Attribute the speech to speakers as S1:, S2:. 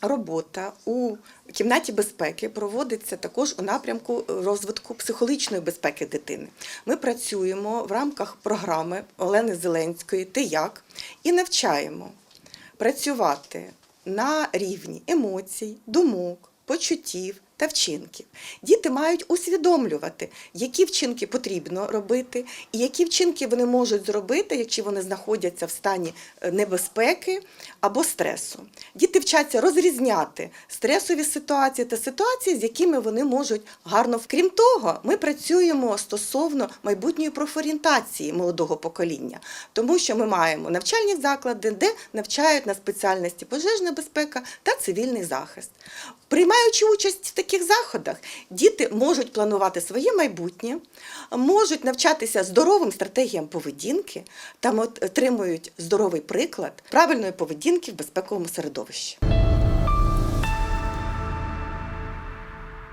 S1: Робота у кімнаті безпеки проводиться також у напрямку розвитку психологічної безпеки дитини. Ми працюємо в рамках програми Олени Зеленської «Ти як» і навчаємо працювати на рівні емоцій, думок, почуттів та вчинків. Діти мають усвідомлювати, які вчинки потрібно робити, і які вчинки вони можуть зробити, якщо вони знаходяться в стані е, небезпеки або стресу. Діти вчаться розрізняти стресові ситуації та ситуації, з якими вони можуть гарно. Крім того, ми працюємо стосовно майбутньої профорієнтації молодого покоління, тому що ми маємо навчальні заклади, де навчають на спеціальності пожежна безпека та цивільний захист. Приймаючи участь в таких заходах, діти можуть планувати своє майбутнє, можуть навчатися здоровим стратегіям поведінки та отримують здоровий приклад правильної поведінки в безпековому середовищі.